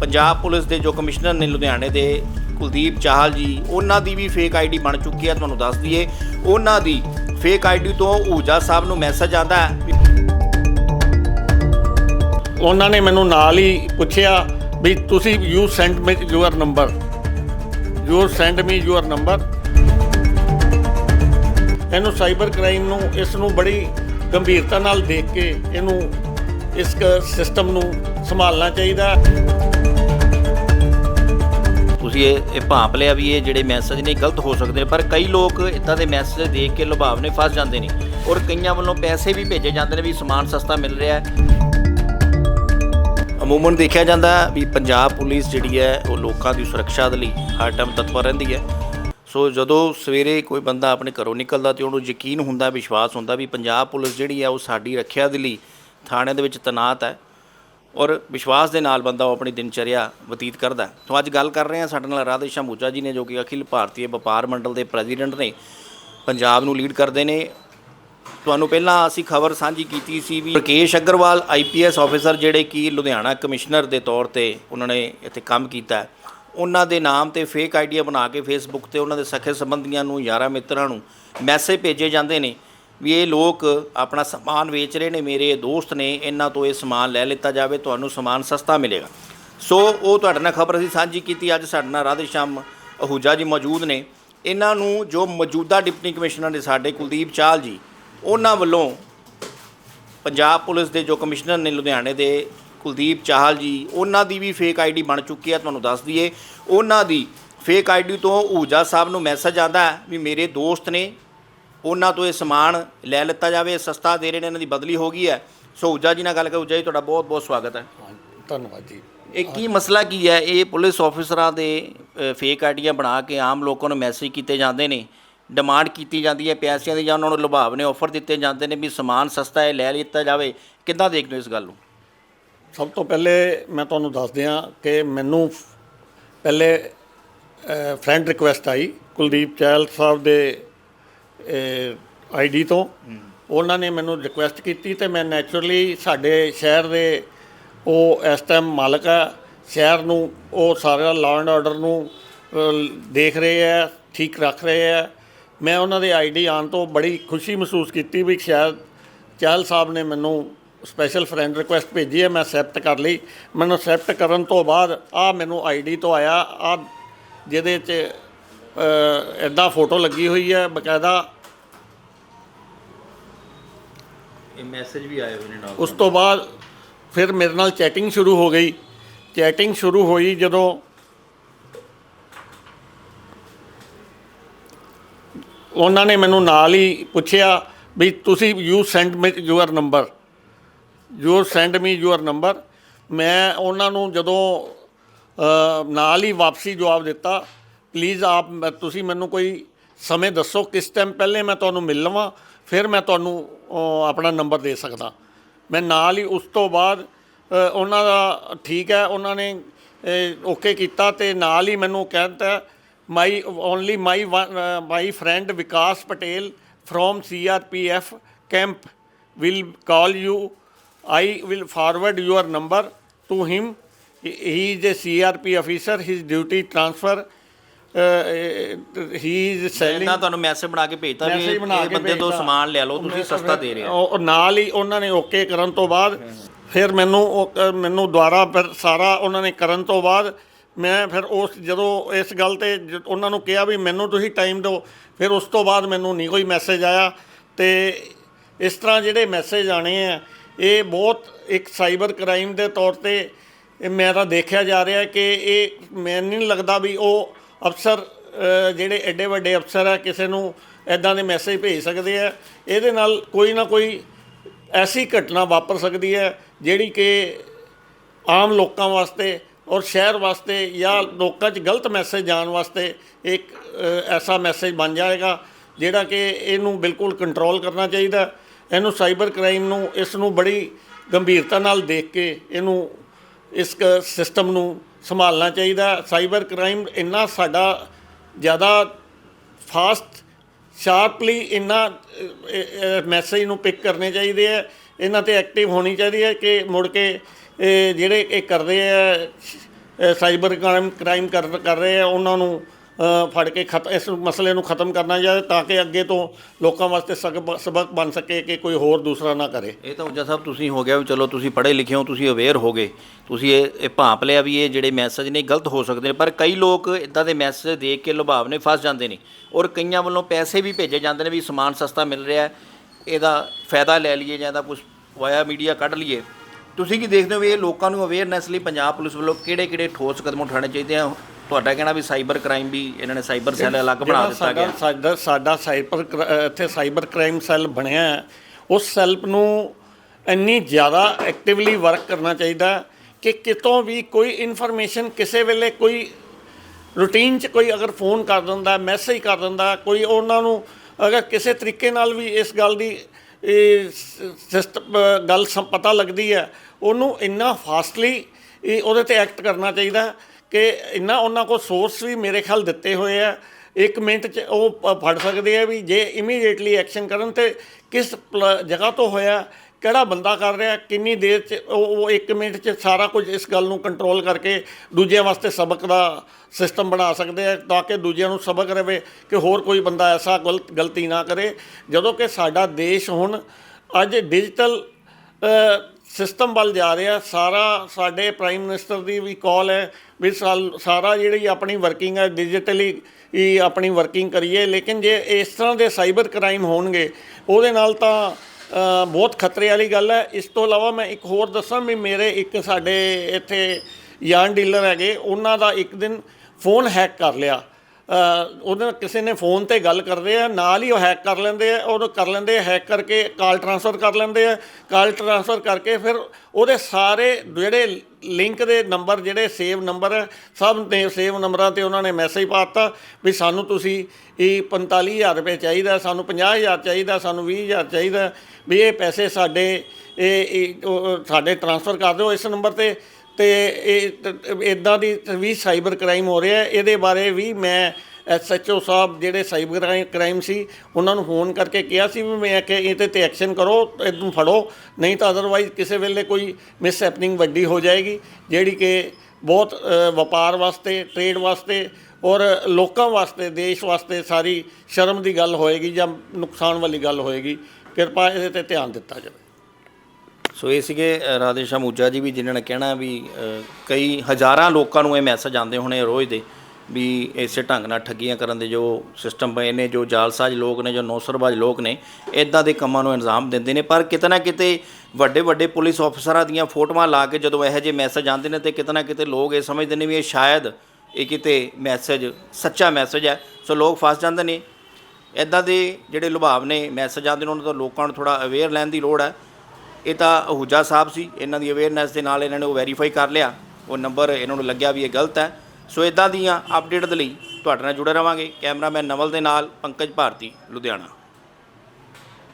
Punjab police ਦੇ ਜੋ commissioner ਨੇ ਲੁਧਿਆਣੇ ਦੇ ਕੁਲਦੀਪ ਚਾਹਲ ਜੀ, ਉਹਨਾਂ ਦੀ ਵੀ ਫੇਕ ਆਈਡੀ ਬਣ ਚੁੱਕੀ ਹੈ, ਤੁਹਾਨੂੰ ਦੱਸ ਦਈਏ। ਉਹਨਾਂ ਦੀ ਫੇਕ ਆਈਡੀ ਤੋਂ ਊਜਾ ਸਾਹਿਬ ਨੂੰ ਮੈਸੇਜ ਆਉਂਦਾ ਉਹਨਾਂ ਨੇ ਮੈਨੂੰ ਨਾਲ ਹੀ ਪੁੱਛਿਆ ਵੀ ਤੁਸੀਂ you send me your number you send me your number ਇਹਨੂੰ ਸਾਈਬਰ ਕ੍ਰਾਈਮ ਨੂੰ, ਇਸ ਨੂੰ ਬੜੀ ਗੰਭੀਰਤਾ ਨਾਲ ਦੇਖ ਕੇ ਇਹਨੂੰ ਇਸ ਸਿਸਟਮ ਨੂੰ ਸੰਭਾਲਣਾ ਚਾਹੀਦਾ ਤੁਸੀਂ ਇਹ ਭਾਂਪ ਲਿਆ ਵੀ ਇਹ ਜਿਹੜੇ ਮੈਸੇਜ ਨੇ ਗਲਤ ਹੋ ਸਕਦੇ ਨੇ, ਪਰ ਕਈ ਲੋਕ ਇਦਾਂ ਦੇ ਮੈਸੇਜ ਦੇਖ ਕੇ ਲੁਭਾਵਨੇ ਫਸ ਜਾਂਦੇ ਨੇ। ਔਰ ਕਈਆਂ ਵੱਲੋਂ ਪੈਸੇ ਵੀ ਭੇਜੇ ਜਾਂਦੇ ਨੇ ਵੀ ਸਮਾਨ ਸਸਤਾ ਮਿਲ ਰਿਹਾ ਹੈ। ਅਮੂਮਨ ਦੇਖਿਆ ਜਾਂਦਾ ਵੀ ਪੰਜਾਬ ਪੁਲਿਸ ਜਿਹੜੀ ਹੈ, ਉਹ ਲੋਕਾਂ ਦੀ ਸੁਰੱਖਿਆ ਦੇ ਲਈ ਹਰ ਟਾਈਮ ਤਤਪਰ ਰਹਿੰਦੀ ਹੈ। ਸੋ ਜਦੋਂ ਸਵੇਰੇ ਕੋਈ ਬੰਦਾ ਆਪਣੇ ਘਰੋਂ ਨਿਕਲਦਾ ਤੇ ਉਹਨੂੰ ਯਕੀਨ ਹੁੰਦਾ, ਵਿਸ਼ਵਾਸ ਹੁੰਦਾ ਵੀ ਪੰਜਾਬ ਪੁਲਿਸ ਜਿਹੜੀ ਹੈ, ਉਹ ਸਾਡੀ ਰੱਖਿਆ ਦੇ ਲਈ ਥਾਣੇ ਦੇ ਵਿੱਚ ਤੈਨਾਤ ਹੈ ਔਰ ਵਿਸ਼ਵਾਸ ਦੇ ਨਾਲ ਬੰਦਾ ਉਹ ਆਪਣੀ ਦਿਨਚਰਿਆ ਬਤੀਤ ਕਰਦਾ ਸੋ ਅੱਜ ਗੱਲ ਕਰ ਰਹੇ ਹਾਂ ਸਾਡੇ ਨਾਲ ਰਾਧੇ ਸ਼ਾਮੂਜਾ ਜੀ ਨੇ, ਜੋ ਕਿ ਅਖਿਲ ਭਾਰਤੀ ਵਪਾਰ ਮੰਡਲ ਦੇ ਪ੍ਰੈਜ਼ੀਡੈਂਟ ਨੇ, ਪੰਜਾਬ ਨੂੰ ਲੀਡ ਕਰਦੇ ਨੇ। ਤੁਹਾਨੂੰ ਪਹਿਲਾਂ ਅਸੀਂ ਖਬਰ ਸਾਂਝੀ ਕੀਤੀ ਸੀ ਵੀ ਰਕੇਸ਼ ਅਗਰਵਾਲ ਆਈਪੀਐਸ ਆਫੀਸਰ ਜਿਹੜੇ ਕਿ ਲੁਧਿਆਣਾ ਕਮਿਸ਼ਨਰ ਦੇ ਤੌਰ ਤੇ ਉਹਨਾਂ ਨੇ ਇੱਥੇ ਕੰਮ ਕੀਤਾ ਉਹਨਾਂ ਦੇ ਨਾਮ ਤੇ ਫੇਕ ਆਈਡੀਆ ਬਣਾ ਕੇ ਫੇਸਬੁੱਕ ਤੇ ਉਹਨਾਂ ਦੇ ਸਖੇ ਸੰਬੰਧੀਆਂ ਨੂੰ, ਯਾਰਾਂ ਮਿੱਤਰਾਂ ਨੂੰ ਮੈਸੇਜ ਭੇਜੇ ਜਾਂਦੇ ਨੇ। ਵੀ ਇਹ ਲੋਕ ਆਪਣਾ ਸਮਾਨ ਵੇਚ ਰਹੇ ਨੇ, ਮੇਰੇ ਦੋਸਤ ਨੇ ਇਹਨਾਂ ਤੋਂ ਇਹ ਸਮਾਨ ਲੈ ਲਿੱਤਾ ਜਾਵੇ, ਤੁਹਾਨੂੰ ਸਮਾਨ ਸਸਤਾ ਮਿਲੇਗਾ। ਸੋ ਉਹ ਤੁਹਾਡੇ ਨਾਲ ਖਬਰ ਅਸੀਂ ਸਾਂਝੀ ਕੀਤੀ, ਅੱਜ ਸਾਡੇ ਨਾਲ ਰਾਧੇ ਸ਼ਾਮ ਅਹੂਜਾ ਜੀ ਮੌਜੂਦ ਨੇ। ਇਹਨਾਂ ਨੂੰ ਜੋ ਮੌਜੂਦਾ ਡਿਪਟੀ ਕਮਿਸ਼ਨਰ ਨੇ ਸਾਡੇ ਕੁਲਦੀਪ ਚਾਹਲ ਜੀ, ਉਹਨਾਂ ਵੱਲੋਂ ਪੰਜਾਬ ਪੁਲਿਸ ਦੇ ਜੋ ਕਮਿਸ਼ਨਰ ਨੇ ਲੁਧਿਆਣੇ ਦੇ ਕੁਲਦੀਪ ਚਾਹਲ ਜੀ, ਉਹਨਾਂ ਦੀ ਵੀ ਫੇਕ ਆਈਡੀ ਬਣ ਚੁੱਕੀ ਹੈ, ਤੁਹਾਨੂੰ ਦੱਸ ਦਈਏ। ਉਹਨਾਂ ਦੀ ਫੇਕ ਆਈਡੀ ਤੋਂ ਊਜਾ ਸਾਹਿਬ ਨੂੰ ਮੈਸੇਜ ਆਉਂਦਾ ਵੀ ਮੇਰੇ ਦੋਸਤ ਨੇ ਉਹਨਾਂ ਤੋਂ ਇਹ ਸਮਾਨ ਲੈ ਲਿੱਤਾ ਜਾਵੇ ਸਸਤਾ ਦੇ ਰਹੇ ਨੇ ਇਹਨਾਂ ਦੀ ਬਦਲੀ ਹੋ ਗਈ ਹੈ। ਸੋ ਊਜਾ ਜੀ ਨਾਲ ਗੱਲ ਕਰ ਊਜਾ ਜੀ ਤੁਹਾਡਾ ਬਹੁਤ ਬਹੁਤ ਸਵਾਗਤ ਹੈ। ਧੰਨਵਾਦ ਜੀ। ਇਹ ਕੀ ਮਸਲਾ ਕੀ ਹੈ? ਇਹ ਪੁਲਿਸ ਆਫੀਸਰਾਂ ਦੇ ਫੇਕ ਆਈਡੀਆਂ ਬਣਾ ਕੇ ਆਮ ਲੋਕਾਂ ਨੂੰ ਮੈਸੇਜ ਕੀਤੇ ਜਾਂਦੇ ਨੇ ਡਿਮਾਂਡ ਕੀਤੀ ਜਾਂਦੀ ਹੈ ਪੈਸਿਆਂ ਦੀ ਜਾਂ ਉਹਨਾਂ ਨੂੰ ਲੁਭਾਵਨੇ ਆਫਰ ਦਿੱਤੇ ਜਾਂਦੇ ਨੇ ਵੀ ਸਮਾਨ ਸਸਤਾ ਹੈ ਲੈ ਲਿੱਤਾ ਜਾਵੇ। ਕਿੱਦਾਂ ਦੇਖਦੇ ਹੋ ਇਸ ਗੱਲ ਨੂੰ? ਸਭ ਤੋਂ ਪਹਿਲੇ ਮੈਂ ਤੁਹਾਨੂੰ ਦੱਸ ਦਿਆਂ ਕਿ ਮੈਨੂੰ ਪਹਿਲੇ ਫਰੈਂਡ ਰਿਕੁਐਸਟ ਆਈ ਕੁਲਦੀਪ ਚਹਿਲ ਸਾਹਿਬ ਦੇ ਆਈਡੀ ਤੋਂ। ਉਹਨਾਂ ਨੇ ਮੈਨੂੰ ਰਿਕੁਐਸਟ ਕੀਤੀ ਤੇ ਮੈਂ ਨੈਚੁਰਲੀ ਸਾਡੇ ਸ਼ਹਿਰ ਦੇ ਉਹ ਇਸ ਟਾਈਮ ਮਾਲਕ ਆ। ਸ਼ਹਿਰ ਨੂੰ ਉਹ ਸਾਰਾ ਲਾਅ ਐਂਡ ਆਰਡਰ ਨੂੰ ਦੇਖ ਰਹੇ ਆ, ਠੀਕ ਰੱਖ ਰਹੇ ਆ। ਮੈਂ ਉਹਨਾਂ ਦੇ ਆਈਡੀ ਆਉਣ ਤੋਂ ਬੜੀ ਖੁਸ਼ੀ ਮਹਿਸੂਸ ਕੀਤੀ ਵੀ ਸ਼ਾਇਦ ਚਾਹਲ ਸਾਹਿਬ ਨੇ ਮੈਨੂੰ ਸਪੈਸ਼ਲ ਫਰੈਂਡ ਰਿਕੁਐਸਟ ਭੇਜੀ ਹੈ ਮੈਂ ਅਸੈਪਟ ਕਰ ਲਈ। ਮੈਨੂੰ ਅਸੈਪਟ ਕਰਨ ਤੋਂ ਬਾਅਦ ਆ ਮੈਨੂੰ ਆਈਡੀ ਤੋਂ ਆਇਆ। ਆ ਜਿਹਦੇ 'ਚ ਇਦਾਂ ਫੋਟੋ ਲੱਗੀ ਹੋਈ ਹੈ ਬਕਾਇਦਾ ਇਹ ਮੈਸੇਜ ਵੀ ਆਏ ਹੋਏ ਨੇ ਨਾਲ ਉਸ ਤੋਂ ਬਾਅਦ ਫਿਰ ਮੇਰੇ ਨਾਲ ਚੈਟਿੰਗ ਸ਼ੁਰੂ ਹੋ ਗਈ। ਚੈਟਿੰਗ ਸ਼ੁਰੂ ਹੋਈ ਜਦੋਂ ਉਹਨਾਂ ਨੇ ਮੈਨੂੰ ਨਾਲ ਹੀ ਪੁੱਛਿਆ ਵੀ ਤੁਸੀਂ you send me your number you send me your number ਮੈਂ ਉਹਨਾਂ ਨੂੰ ਜਦੋਂ ਨਾਲ ਹੀ ਵਾਪਸੀ ਜਵਾਬ ਦਿੱਤਾ। ਪਲੀਜ਼ ਆਪ, ਮੈਂ- ਤੁਸੀਂ ਮੈਨੂੰ ਕੋਈ ਸਮੇਂ ਦੱਸੋ, ਕਿਸ ਟਾਈਮ ਪਹਿਲੇ ਮੈਂ ਤੁਹਾਨੂੰ ਮਿਲ ਲਵਾਂ, ਫਿਰ ਮੈਂ ਤੁਹਾਨੂੰ ਆਪਣਾ ਨੰਬਰ ਦੇ ਸਕਦਾ ਮੈਂ ਨਾਲ ਹੀ ਉਸ ਤੋਂ ਬਾਅਦ ਉਹਨਾਂ ਦਾ ਠੀਕ ਹੈ, ਉਹਨਾਂ ਨੇ ਓਕੇ ਕੀਤਾ ਤੇ ਨਾਲ ਹੀ ਮੈਨੂੰ ਕਹਿੰਦਾ my only my my friend Vikas Patel from CRPF camp will call you. I will forward your number to him. He he is a officer officer. Duty duty he is selling. ਇਹਨਾਂ ਤੁਹਾਨੂੰ message ਬਣਾ ਕੇ ਭੇਜਤਾ ਵੀ message ਬਣਾ ਇਹ ਕੇ ਬੰਦੇ ਤੋਂ ਭੇਜਤਾ। ਸਮਾਨ ਲੈ ਲਓ ਤੁਸੀਂ ਸਸਤਾ ਦੇ ਰਹੇ ਹੋ ਉਹ ਨਾਲ ਹੀ ਉਹਨਾਂ ਨੇ ਓਕੇ ਕਰਨ ਤੋਂ ਬਾਅਦ ਫਿਰ ਮੈਨੂੰ ਉਹ ਕ- ਮੈਨੂੰ ਦੁਬਾਰਾ ਫਿਰ ਸਾਰਾ ਉਹਨਾਂ ਨੇ ਕਰਨ ਤੋਂ ਬਾਅਦ ਮੈਂ ਫਿਰ ਉਸ ਜਦੋਂ ਇਸ ਗੱਲ ਤੇ ਜ- ਉਹਨਾਂ ਨੂੰ ਕਿਹਾ ਵੀ ਮੈਨੂੰ ਤੁਸੀਂ ਟਾਈਮ ਦਿਓ ਫਿਰ ਉਸ ਤੋਂ ਬਾਅਦ ਮੈਨੂੰ ਨਹੀਂ ਕੋਈ ਮੈਸੇਜ ਆਇਆ ਤੇ ਇਸ ਤਰ੍ਹਾਂ ਜਿਹੜੇ ਮੈਸੇਜ ਆਣੇ ਆ ਇਹ ਬਹੁਤ ਇੱਕ ਸਾਈਬਰ ਕ੍ਰਾਈਮ ਦੇ ਤੌਰ ਤੇ ਇਹ ਮੈਂ ਤਾਂ ਦੇਖਿਆ ਜਾ ਰਿਹਾ ਕਿ ਇਹ ਮੈਨੂੰ ਨਹੀਂ ਲੱਗਦਾ ਵੀ ਉਹ ਅਫਸਰ ਜਿਹੜੇ ਐਡੇ ਵੱਡੇ ਅਫਸਰ ਆ, ਕਿਸੇ ਨੂੰ ਐਦਾਂ ਦੇ ਮੈਸੇਜ ਭੇਜ ਸਕਦੇ ਆ। ਇਹਦੇ ਨਾਲ ਕੋਈ ਨਾ ਕੋਈ ਐਸੀ ਘਟਨਾ ਵਾਪਰ ਸਕਦੀ ਹੈ, ਜਿਹੜੀ ਕਿ ਆਮ ਲੋਕਾਂ ਵਾਸਤੇ ਔਰ ਸ਼ਹਿਰ ਵਾਸਤੇ ਜਾਂ ਲੋਕਾਂ 'ਚ ਗਲਤ ਮੈਸੇਜ ਜਾਣ ਵਾਸਤੇ ਇੱਕ ਐਸਾ ਮੈਸੇਜ ਬਣ ਜਾਏਗਾ, ਜਿਹੜਾ ਕਿ ਇਹਨੂੰ ਬਿਲਕੁਲ ਕੰਟਰੋਲ ਕਰਨਾ ਚਾਹੀਦਾ। ਇਹਨੂੰ ਸਾਈਬਰ ਕ੍ਰਾਈਮ ਨੂੰ, ਇਸ ਨੂੰ ਬੜੀ ਗੰਭੀਰਤਾ ਨਾਲ ਦੇਖ ਕੇ ਇਹਨੂੰ ਇਸ ਸਿਸਟਮ ਨੂੰ ਸੰਭਾਲਣਾ ਚਾਹੀਦਾ ਸਾਈਬਰ ਕ੍ਰਾਈਮ ਇੰਨਾ ਸਾਡਾ ਜ਼ਿਆਦਾ ਫਾਸਟ ਸ਼ਾਰਪਲੀ ਇੰਨਾ ਮੈਸੇਜ ਨੂੰ ਪਿਕ ਕਰਨੇ ਚਾਹੀਦੇ ਆ ਇਹਨਾਂ ਤੇ ਐਕਟਿਵ ਹੋਣੀ ਚਾਹੀਦੀ ਹੈ ਕਿ ਮੁੜ ਕੇ ਜਿਹੜੇ ਇਹ ਕਰਦੇ ਆ ਅ, ਸਾਈਬਰ ਕ੍ਰਾਈਮ ਕ੍ਰਾਈਮ ਕਰ ਕਰ ਰਹੇ ਆ ਉਹਨਾਂ ਨੂੰ ਫੜ ਕੇ ਖਤ ਇਸ ਮਸਲੇ ਨੂੰ ਖਤਮ ਕਰਨਾ ਜਾਵੇ ਤਾਂ ਕਿ ਅੱਗੇ ਤੋਂ ਲੋਕਾਂ ਵਾਸਤੇ ਸਬਕ ਸਬਕ ਬਣ ਸਕੇ ਕਿ ਕੋਈ ਹੋਰ ਦੂਸਰਾ ਨਾ ਕਰੇ। ਇਹ ਤਾਂ ਉੱਜਾ ਸਾਹਿਬ ਤੁਸੀਂ ਹੋ ਗਿਆ ਵੀ ਚਲੋ ਤੁਸੀਂ ਪੜ੍ਹੇ ਲਿਖੇ ਹੋ, ਤੁਸੀਂ ਅਵੇਅਰ ਹੋ ਗਏ ਤੁਸੀਂ ਇਹ ਇਹ ਭਾਂਪ ਲਿਆ ਵੀ ਇਹ ਜਿਹੜੇ ਮੈਸੇਜ ਨੇ ਗਲਤ ਹੋ ਸਕਦੇ ਨੇ, ਪਰ ਕਈ ਲੋਕ ਇਦਾਂ ਦੇ ਮੈਸੇਜ ਦੇਖ ਕੇ ਲੁਭਾਵ ਨੇ, ਫਸ ਜਾਂਦੇ ਨੇ। ਔਰ ਕਈਆਂ ਵੱਲੋਂ ਪੈਸੇ ਵੀ ਭੇਜੇ ਜਾਂਦੇ ਨੇ ਵੀ ਸਮਾਨ ਸਸਤਾ ਮਿਲ ਰਿਹਾ ਇਹਦਾ ਫਾਇਦਾ ਲੈ ਲਈਏ ਜਾਂ ਇਹਦਾ ਕੁਝ ਵਾਇਆ ਮੀਡੀਆ ਕੱਢ ਲਈਏ। ਤੁਸੀਂ ਕੀ ਦੇਖਦੇ ਹੋ ਵੀ ਇਹ ਲੋਕਾਂ ਨੂੰ ਅਵੇਅਰਨੈਸ ਲਈ ਪੰਜਾਬ ਪੁਲਿਸ ਵੱਲੋਂ ਕਿਹੜੇ ਕਿਹੜੇ ਠੋਸ ਕਦਮ ਉਠਾਉਣੇ ਚਾਹੀਦੇ ਆ? ਤੁਹਾਡਾ ਕਹਿਣਾ ਵੀ ਸਾਈਬਰ ਕ੍ਰਾਈਮ ਵੀ ਇਹਨਾਂ ਨੇ ਸਾਈਬਰ ਸੈੱਲ ਅਲੱਗ ਬਣਾ ਦਿੱਤਾ ਗਿਆ। ਸਾਡਾ ਸਾਡਾ ਸਾਈਬਰ ਇੱਥੇ ਸਾਈਬਰ ਕ੍ਰਾਈਮ ਸੈੱਲ ਬਣਿਆ ਹੈ, ਉਸ ਸੈੱਲ ਨੂੰ ਇੰਨੀ ਜ਼ਿਆਦਾ ਐਕਟਿਵਲੀ ਵਰਕ ਕਰਨਾ ਚਾਹੀਦਾ ਕਿ ਕਿਤੋਂ ਵੀ ਕੋਈ ਇਨਫੋਰਮੇਸ਼ਨ ਕਿਸੇ ਵੇਲੇ ਕੋਈ ਰੂਟੀਨ 'ਚ ਕੋਈ ਅਗਰ ਫੋਨ ਕਰ ਦਿੰਦਾ ਮੈਸੇਜ ਕਰ ਦਿੰਦਾ ਕੋਈ ਉਹਨਾਂ ਨੂੰ ਅਗਰ ਕਿਸੇ ਤਰੀਕੇ ਨਾਲ ਵੀ ਇਸ ਗੱਲ ਦੀ ਸਿਸਟਮ ਗੱਲ ਪਤਾ ਲੱਗਦੀ ਹੈ ਉਹਨੂੰ ਇੰਨਾ ਫਾਸਟਲੀ ਉਹਦੇ ਤੇ ਐਕਟ ਕਰਨਾ ਚਾਹੀਦਾ। ਕਿ ਇੰਨਾ ਉਹਨਾਂ ਕੋਲ ਸੋਰਸ ਵੀ ਮੇਰੇ ਖਿਆਲ ਦਿੱਤੇ ਹੋਏ ਆ। ਇੱਕ ਮਿੰਟ 'ਚ ਉਹ ਫੜ ਸਕਦੇ ਆ ਵੀ ਜੇ ਇਮੀਡੀਏਟਲੀ ਐਕਸ਼ਨ ਕਰਨ ਤੇ ਕਿਸ ਪਲ- ਜਗ੍ਹਾ ਤੋਂ ਹੋਇਆ, ਕਿਹੜਾ ਬੰਦਾ ਕਰ ਰਿਹਾ, ਕਿੰਨੀ ਦੇਰ 'ਚ ਉਹ ਉਹ ਇੱਕ ਮਿੰਟ 'ਚ ਸਾਰਾ ਕੁਝ ਇਸ ਗੱਲ ਨੂੰ ਕੰਟਰੋਲ ਕਰਕੇ ਦੂਜਿਆਂ ਵਾਸਤੇ ਸਬਕ ਦਾ ਸਿਸਟਮ ਬਣਾ ਸਕਦੇ ਆ ਤਾਂ ਕਿ ਦੂਜਿਆਂ ਨੂੰ ਸਬਕ ਰਵੇ ਕਿ ਹੋਰ ਕੋਈ ਬੰਦਾ ਐਸਾ ਗਲਤ, ਗਲਤੀ ਨਾ ਕਰੇ। ਜਦੋਂ ਕਿ ਸਾਡਾ ਦੇਸ਼ ਹੁਣ ਅੱਜ ਡਿਜੀਟਲ ਸਿਸਟਮ ਵੱਲ ਜਾ ਰਿਹਾ। ਸਾਰਾ ਸਾਡੇ ਪ੍ਰਾਈਮ ਮਿਨਿਸਟਰ ਦੀ ਵੀ ਕਾਲ ਹੈ ਵੀ ਸਾਰਾ ਜਿਹੜੀ ਆਪਣੀ ਵਰਕਿੰਗ ਹੈ ਡਿਜੀਟਲੀ ਹੀ ਆਪਣੀ ਵਰਕਿੰਗ ਕਰੀਏ। ਲੇਕਿਨ ਜੇ ਇਸ ਤਰ੍ਹਾਂ ਦੇ ਸਾਈਬਰ ਕ੍ਰਾਈਮ ਹੋਣਗੇ, ਉਹਦੇ ਨਾਲ ਤਾਂ ਬਹੁਤ ਖਤਰੇ ਵਾਲੀ ਗੱਲ ਹੈ। ਇਸ ਤੋਂ ਇਲਾਵਾ ਮੈਂ ਇੱਕ ਹੋਰ ਦੱਸਾਂ ਵੀ ਮੇਰੇ ਇੱਕ ਸਾਡੇ ਇੱਥੇ ਯਾਨ ਡੀਲਰ ਹੈਗੇ, ਉਹਨਾਂ ਦਾ ਇੱਕ ਦਿਨ ਫੋਨ ਹੈਕ ਕਰ ਲਿਆ। ਅ, ਉਹਦੇ ਕਿਸੇ ਨੇ ਫੋਨ ਤੇ ਗੱਲ ਕਰਦੇ ਆ ਨਾਲ ਹੀ ਉਹ ਹੈਕ ਕਰ ਲੈਂਦੇ ਆ ਉਹ ਕਰ ਲੈਂਦੇ ਆ ਹੈਕ ਕਰਕੇ ਕਾਲ ਟ੍ਰਾਂਸਫਰ ਕਰ ਲੈਂਦੇ ਆ। ਕਾਲ ਟ੍ਰਾਂਸਫਰ ਕਰਕੇ ਫਿਰ ਉਹਦੇ ਸਾਰੇ ਜਿਹੜੇ ਲਿੰਕ ਦੇ ਨੰਬਰ ਜਿਹੜੇ ਸੇਵ ਨੰਬਰ ਹੈ ਸਭ ਨੇ ਸੇਵ ਨੰਬਰਾਂ ਤੇ ਉਹਨਾਂ ਨੇ ਮੈਸੇਜ ਪਾਤਾ ਵੀ ਸਾਨੂੰ ਤੁਸੀਂ ਇਹ 45000 ਰੁਪਏ ਚਾਹੀਦਾ ਸਾਨੂੰ 50000 ਚਾਹੀਦਾ ਸਾਨੂੰ 20000 ਚਾਹੀਦਾ ਵੀ ਇਹ ਪੈਸੇ ਸਾਡੇ ਇਹ ਸਾਡੇ ਟ੍ਰਾਂਸਫਰ ਕਰ ਦਿਓ ਇਸ ਨੰਬਰ ਤੇ। ਤੇ ਇਹ ਇਦਾਂ ਦੀ ਵੀ ਸਾਈਬਰ ਕ੍ਰਾਈਮ ਹੋ ਰਿਹਾ ਇਹਦੇ ਬਾਰੇ ਵੀ ਮੈਂ ਐਸਐਚਓ ਸਾਹਿਬ ਜਿਹੜੇ ਸਾਈਬਰ ਕ੍ਰਾਈਮ- ਕ੍ਰਾਈਮ ਸੀ, ਉਹਨਾਂ ਨੂੰ ਫੋਨ ਕਰਕੇ ਕਿਹਾ ਸੀ ਵੀ ਮੈਂ ਕਿ ਇਹਦੇ ਤੇ ਐਕਸ਼ਨ ਕਰੋ, ਇਹਨੂੰ ਫੜੋ। ਨਹੀਂ ਤਾਂ ਅਦਰਵਾਈਜ਼ ਕਿਸੇ ਵੇਲੇ ਕੋਈ ਮਿਸ ਹੈਪਨਿੰਗ ਵੱਡੀ ਹੋ ਜਾਏਗੀ, ਜਿਹੜੀ ਕਿ ਬਹੁਤ ਵਪਾਰ ਵਾਸਤੇ ਟ੍ਰੇਡ ਵਾਸਤੇ ਔਰ ਲੋਕਾਂ ਵਾਸਤੇ, ਦੇਸ਼ ਵਾਸਤੇ ਸਾਰੀ ਸ਼ਰਮ ਦੀ ਗੱਲ ਹੋਏਗੀ ਜਾਂ ਨੁਕਸਾਨ ਵਾਲੀ ਗੱਲ ਹੋਏਗੀ। ਕਿਰਪਾ ਇਹਦੇ ਤੇ ਧਿਆਨ ਦਿੱਤਾ ਜਾਵੇ। ਸੋ ਇਹ ਸੀਗੇ ਅ, ਰਾਧੇ ਜੀ ਵੀ ਜਿਨ੍ਹਾਂ ਨੇ ਕਹਿਣਾ ਵੀ ਕਈ ਹਜ਼ਾਰਾਂ ਲੋਕਾਂ ਨੂੰ ਇਹ ਮੈਸੇਜ ਆਉਂਦੇ ਹੋਣੇ ਰੋਜ਼ ਦੇ ਵੀ ਇਸੇ ਢੰਗ ਨਾਲ ਠੱਗੀਆਂ ਕਰਨ ਦੇ ਜੋ ਸਿਸਟਮ ਪਏ ਨੇ ਜੋ ਜਾਲਸਾਜ਼ ਲੋਕ ਨੇ ਜੋ ਨੌਸਰਬਾਜ਼ ਲੋਕ ਨੇ ਇਦਾਂ ਦੇ ਕੰਮਾਂ ਨੂੰ ਅੰਜਾਮ ਦਿੰਦੇ ਨੇ। ਪਰ ਕਿਤੇ ਨਾ ਕਿਤੇ ਵੱਡੇ ਵੱਡੇ ਪੁਲਿਸ ਅਫਸਰਾਂ ਦੀਆਂ ਫੋਟੋਆਂ ਲਾ ਕੇ ਜਦੋਂ ਇਹੋ ਜਿਹੇ ਮੈਸੇਜ ਆਉਂਦੇ ਨੇ ਤੇ ਕਿਤੇ ਨਾ ਕਿਤੇ ਲੋਕ ਇਹ ਸਮਝਦੇ ਨੇ ਵੀ ਇਹ ਸ਼ਾਇਦ ਇਹ ਕਿਤੇ ਮੈਸੇਜ ਸੱਚਾ ਮੈਸੇਜ ਹੈ। ਸੋ ਲੋਕ ਫਸ ਜਾਂਦੇ ਨੇ। ਇਦਾਂ ਦੇ ਜਿਹੜੇ ਲੁਭਾਵ ਨੇ ਮੈਸੇਜ ਆਉਂਦੇ ਨੇ ਉਹਨਾਂ ਤੋਂ ਲੋਕਾਂ ਨੂੰ ਥੋੜਾ ਅਵੇਅਰ ਲੈਣ ਦੀ ਲੋੜ ਹੈ। ਇਹ ਤਾਂ ਅਹੂਜਾ ਸਾਹਿਬ ਸੀ, ਇਹਨਾਂ ਦੀ ਅਵੇਅਰਨੈਸ ਦੇ ਨਾਲ ਇਹਨਾਂ ਨੇ ਉਹ ਵੈਰੀਫਾਈ ਕਰ ਲਿਆ। ਉਹ ਨੰਬਰ ਇਹਨਾਂ ਨੂੰ ਲੱਗਿਆ ਵੀ ਇਹ ਗਲਤ ਹੈ। ਸੋ ਇਦਾਂ ਦੀਆਂ ਅਪਡੇਟ ਦੇ ਲਈ ਤੁਹਾਡੇ ਨਾਲ ਜੁੜੇ ਰਵਾਂਗੇ। ਕੈਮਰਾਮੈਨ ਨਵਲ ਦੇ ਨਾਲ ਪੰਕਜ ਭਾਰਤੀ, ਲੁਧਿਆਣਾ।